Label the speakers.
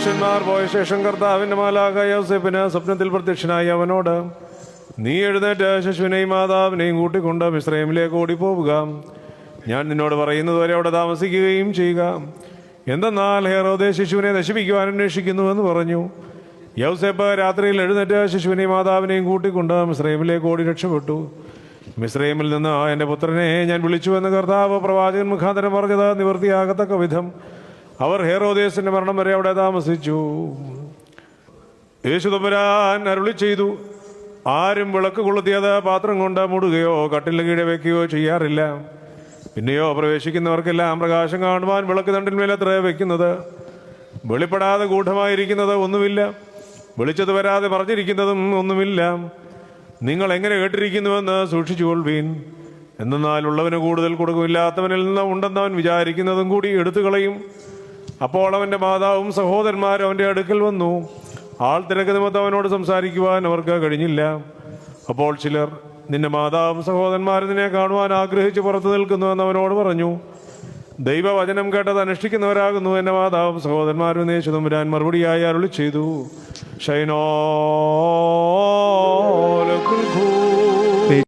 Speaker 1: പുരുഷന്മാർ പോയ ശേഷം കർത്താവിന്റെ മാലാക സ്വപ്നത്തിൽ പ്രത്യക്ഷനായി അവനോട് നീ എഴുന്നേറ്റ് ശിശുവിനെയും മാതാവിനെയും കൂട്ടിക്കൊണ്ട് മിശ്രയിമിലേക്ക് ഓടിപ്പോവുക. ഞാൻ നിന്നോട് പറയുന്നത് വരെ അവിടെ താമസിക്കുകയും ചെയ്യുക. എന്തെന്നാൽ ഹേറോദെ ശിശുവിനെ നശിപ്പിക്കുവാൻ അന്വേഷിക്കുന്നുവെന്ന് പറഞ്ഞു. യൗസേപ്പ് രാത്രിയിൽ എഴുന്നേറ്റ് ശിശുവിനെയും മാതാവിനെയും കൂട്ടിക്കൊണ്ട് മിശ്രയിമിലേക്ക് ഓടി രക്ഷപ്പെട്ടു. മിശ്രയിമിൽ നിന്ന് എന്റെ പുത്രനെ ഞാൻ വിളിച്ചു എന്ന് കർത്താവ് പ്രവാചകൻ മുഖാന്തരം പറഞ്ഞത് നിവൃത്തിയാകത്തക്ക വിധം. അവർ ഹേറോദേശിന്റെ മരണം വരെ അവിടെ താമസിച്ചു. യേശുദമ്പരാൻ അരുളി ചെയ്തു ആരും വിളക്ക് കൊളുത്തിയത് പാത്രം കൊണ്ട് മൂടുകയോ കട്ടിലിന് കീഴെ വെക്കുകയോ ചെയ്യാറില്ല. പിന്നെയോ പ്രവേശിക്കുന്നവർക്കെല്ലാം പ്രകാശം കാണുവാൻ വിളക്ക് തണ്ടിന്മേലത്ര വെക്കുന്നത്. വെളിപ്പെടാതെ ഗൂഢമായിരിക്കുന്നത് ഒന്നുമില്ല. വെളിച്ചത് വരാതെ പറഞ്ഞിരിക്കുന്നതും ഒന്നുമില്ല. നിങ്ങൾ എങ്ങനെ കേട്ടിരിക്കുന്നുവെന്ന് സൂക്ഷിച്ചുകൊള്ളുവീൻ എന്നാൽ ഉള്ളവന് കൂടുതൽ കൊടുക്കുമില്ലാത്തവനിൽ നിന്ന് ഉണ്ടെന്ന് അവൻ വിചാരിക്കുന്നതും കൂടി എടുത്തു കളയും. അപ്പോൾ അവന്റെ മാതാവും സഹോദരന്മാരും അവന്റെ അടുക്കൽ വന്നു. ആൾ തിരക്ക് നിമിത്തം അവനോട് സംസാരിക്കുവാൻ അവർക്ക് കഴിഞ്ഞില്ല. അപ്പോൾ ചിലർ നിന്റെ മാതാവും സഹോദരന്മാരും നിന്നെ കാണുവാൻ ആഗ്രഹിച്ച് പുറത്തു നിൽക്കുന്നുവെന്ന് അവനോട് പറഞ്ഞു. ദൈവവചനം കേട്ടത് അനുഷ്ഠിക്കുന്നവരാകുന്നു. എന്റെ മാതാവും സഹോദരന്മാരും നേശുതമ്പുരാൻ മറുപടിയായി അരുളി ചെയ്തു. ഷൈനോ